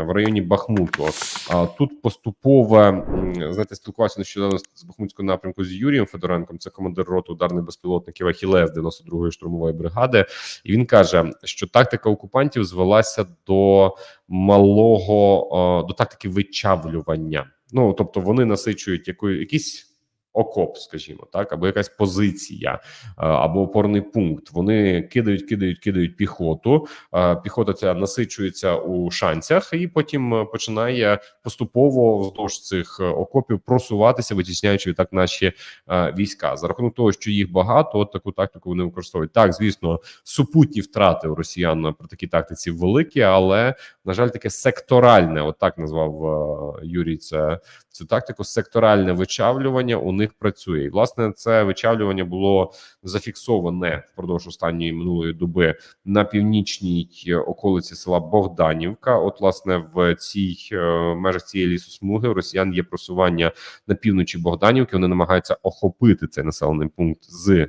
в районі Бахмуту. А тут поступове м, знаєте, спілкувався нещодавно з Бахмутського напрямку з Юрієм Федоренком. Це командир роти ударних безпілотників Ахілес 92-ї штурмової бригади. І він каже, що тактика окупантів звелася до малого до тактики вичавлювання. Ну тобто вони насичують якою якісь. Окоп, скажімо так, або якась позиція, е, або опорний пункт. Вони кидають, кидають, кидають піхоту. е, Піхота ця насичується у шанцях, і потім е, починає поступово вздовж цих окопів просуватися, витісняючи відтак наші війська. За рахунок того, що їх багато, от таку тактику вони використовують. Так, звісно, супутні втрати у росіян при такій тактиці великі, але на жаль, таке секторальне, отак назвав е, Юрій. Це цю тактику секторальне вичавлювання у них працює. І власне це вичавлювання було зафіксоване впродовж останньої минулої доби на північній е, околиці села Богданівка. От, власне, в цій е, межах цієї лісосмуги росіян є просування на півночі Богданівки. Вони намагаються охопити цей населений пункт з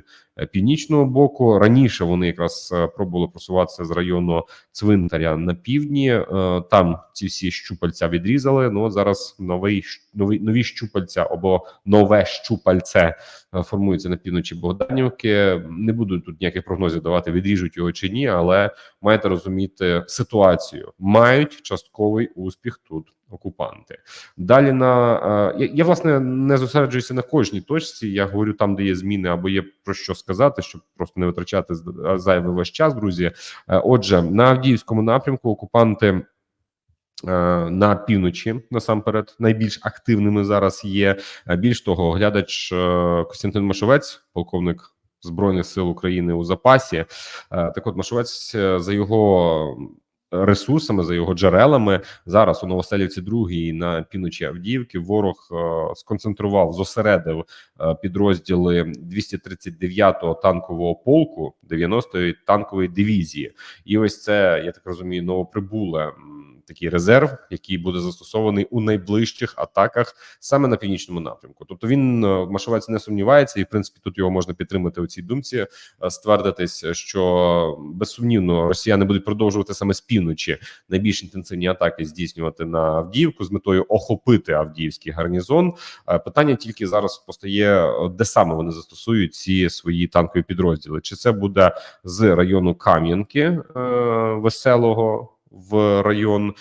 північного боку. Раніше вони якраз е, пробували просуватися з району цвинтаря на півдні. Е, Там ці всі щупальця відрізали. Ну от зараз новий нові нові щупальця або нове щупальце е, формується на півночі Богданівки. Не буду тут ніяких прогнозів давати, відріжуть його чи ні, але маєте розуміти ситуацію. Мають частковий успіх тут. Окупанти далі на е, я, я власне не зосереджуюся на кожній точці. Я говорю там, де є зміни або є про що сказати, щоб просто не витрачати зайвий весь час, друзі. Е, Отже, на Авдіївському напрямку окупанти е, на півночі насамперед найбільш активними зараз є. Е, Більш того, глядач е, Костянтин Машовець, полковник збройних сил України у запасі. Е, Так, от Машовець е, за його. Ресурсами за його джерелами зараз у Новоселівці другій на півночі Авдіївки ворог е, сконцентрував, зосередив е, підрозділи 239-го танкового полку 90-ї танкової дивізії. І ось це я так розумію, новоприбуле такий резерв, який буде застосований у найближчих атаках саме на північному напрямку. Тобто він е, Машовець не сумнівається, і в принципі тут його можна підтримати у цій думці, ствердитись, що безсумнівно росіяни будуть продовжувати саме з півночі найбільш інтенсивні атаки здійснювати на Авдіївку з метою охопити Авдіївський гарнізон. Е, Питання тільки зараз постає, е, де саме вони застосують ці свої танкові підрозділи. Чи це буде з району Кам'янки е, веселого в район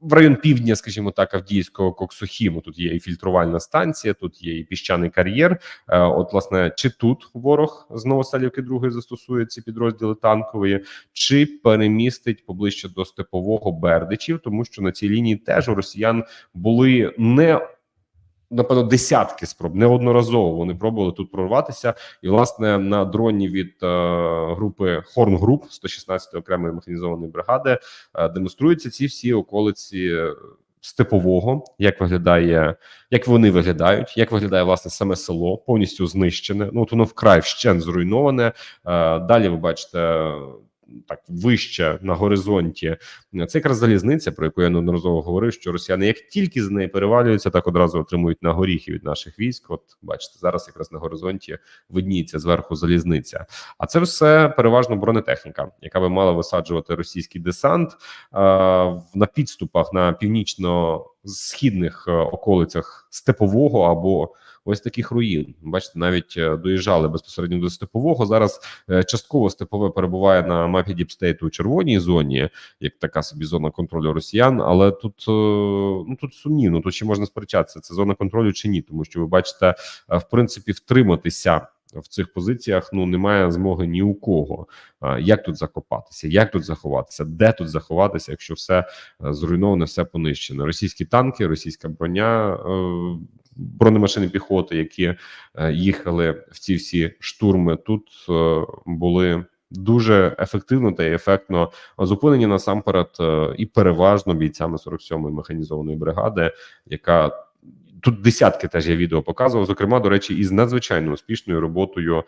в район півдня, скажімо так, Авдіївського Коксохіму. Тут є і фільтрувальна станція, тут є і піщаний кар'єр. Е, От, власне, чи тут ворог з Новоселівки другої застосує ці підрозділи танкової, чи перемістить поближче до степового Бердичів, тому що на цій лінії теж у росіян були не напевно десятки спроб неодноразово вони пробували тут прорватися, і власне на дроні від е, групи Хорн Груп 116 окремої механізованої бригади е, демонструються ці всі околиці. е, Степового, як виглядає, як вони виглядають, як виглядає власне саме село, повністю знищене. Ну от воно вкрай вщент зруйноване. Е, далі ви бачите так вище на горизонті. Це якраз залізниця, про яку я неодноразово говорив, що росіяни як тільки з неї перевалюються, так одразу отримують на горіхи від наших військ. От бачите, зараз якраз на горизонті видніється зверху залізниця. А це все переважно бронетехніка, яка би мала висаджувати російський десант е, на підступах на північно-східних е, околицях степового або ось таких руїн. Бачите, навіть е, доїжджали безпосередньо до степового. Зараз е, частково степове перебуває на мапі Діпстейту у червоній зоні, як така собі зона контролю росіян. Але тут е, ну тут сумнівно, тут ще можна сперечатися, це зона контролю чи ні, тому що ви бачите, в принципі, втриматися. В цих позиціях ну немає змоги ні у кого. Як тут закопатися, як тут заховатися, де тут заховатися, якщо все зруйноване, все понищене? Російські танки, російська броня, бронемашини піхоти, які е, їхали в ці всі штурми, тут е, були дуже ефективно та ефектно зупинені насамперед е, і переважно бійцями 47-ї механізованої бригади, яка Тут десятки теж я відео показував. Зокрема, до речі, із надзвичайно успішною роботою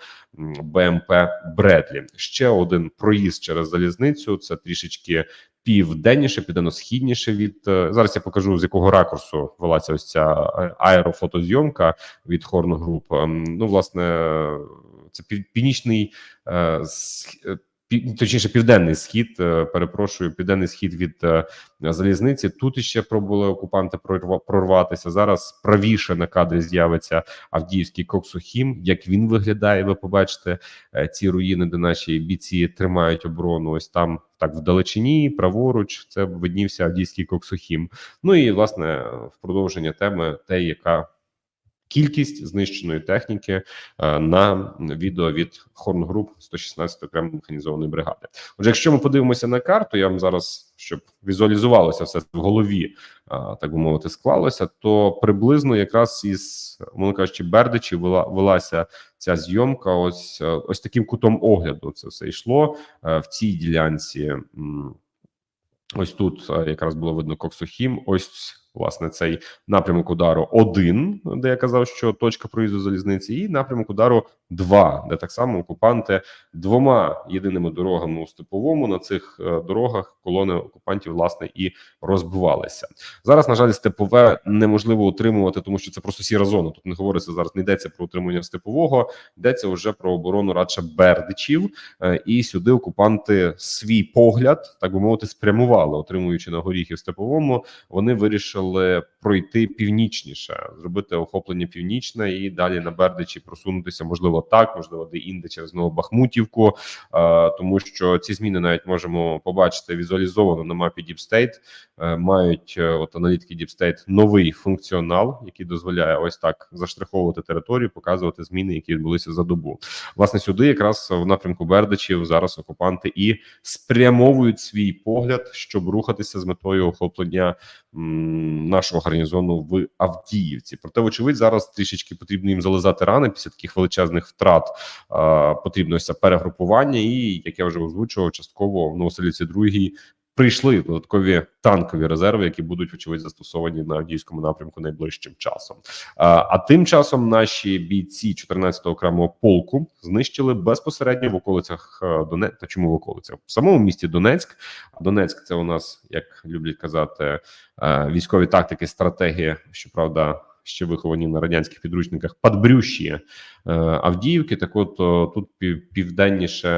БМП Бредлі. Ще один проїзд через залізницю. Це трішечки південніше, південно-східніше від е, зараз. Я покажу з якого ракурсу велася ось ця е, аерофотозйомка від Хорн Груп. Ем, Ну, власне, це пів- північний е, точніше, південний схід, е, перепрошую, південний схід від е, залізниці. Тут іще пробували окупанти прорва- прорватися. Зараз правіше на кадрі з'явиться Авдіївський Коксохім. Як він виглядає, ви побачите е, ці руїни, де наші бійці тримають оборону. Ось там так вдалечині, праворуч, це виднівся Авдіївський Коксохім. Ну і власне в продовження теми, те, яка кількість знищеної техніки е, на відео від Хорнгруп 116 окремої механізованої бригади. Отже, якщо ми подивимося на карту, я вам зараз, щоб візуалізувалося все в голові, е, так би мовити, склалося, то приблизно якраз із мовно кажучи, Бердичі вела велася ця зйомка. Ось е, ось таким кутом огляду. Це все йшло в цій ділянці. Ось тут якраз було видно Коксохім. Ось власне цей напрямок удару один, де я казав, що точка проїзду залізниці, і напрямок удару два, де так само окупанти двома єдиними дорогами у степовому на цих е, дорогах колони окупантів власне і розбивалися. Зараз, на жаль, степове неможливо утримувати, тому що це просто сіра зона. Тут не говориться зараз, не йдеться про утримання степового, йдеться вже про оборону радше бердичів. Е, І сюди окупанти свій погляд, так би мовити, спрямували, отримуючи на горіхів степовому. Вони вирішили але пройти північніше, зробити охоплення північне і далі на бердичі просунутися, можливо, так, можливо, де інде через Новобахмутівку, е, тому що ці зміни навіть можемо побачити візуалізовано на мапі. Е, Мають е, от аналітики State новий функціонал, який дозволяє ось так заштриховувати територію, показувати зміни, які відбулися за добу. Власне, сюди якраз в напрямку Бердичів зараз окупанти і спрямовують свій погляд, щоб рухатися з метою охоплення м, нашого гарнізону в Авдіївці. Проте, вочевидь, зараз трішечки потрібно їм зализати рани після таких величезних втрат. Потрібно перегрупування, і як я вже озвучував, частково в Новоселіці другій прийшли додаткові танкові резерви, які будуть очевидь застосовані на Авдіївському напрямку найближчим часом. А, а тим часом наші бійці 14-го окремого полку знищили безпосередньо в околицях е, Донецька. Та чому в околицях? В самому місті Донецьк. Донецьк це у нас, як люблять казати, е, військові тактики, стратегії, щоправда. Ще виховані на радянських підручниках подбрющі е, Авдіївки. Так, от тут пів, південніше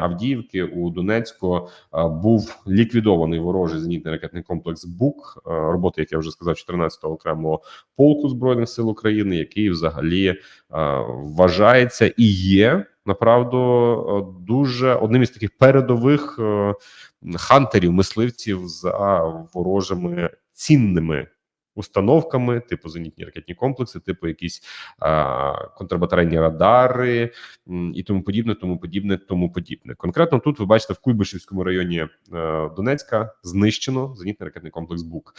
Авдіївки у Донецьку е, був ліквідований ворожий зенітний ракетний комплекс БУК, е, роботи, як я вже сказав, 14-го окремого полку збройних сил України, який взагалі е, вважається і є направду е, дуже одним із таких передових е, хантерів, мисливців за ворожими цінними. Установками, типу зенітні ракетні комплекси, типу якісь а, контрбатарейні радари і тому подібне, тому подібне, тому подібне. Конкретно тут ви бачите в Куйбишевському районі е, Донецька знищено зенітний ракетний комплекс БУК.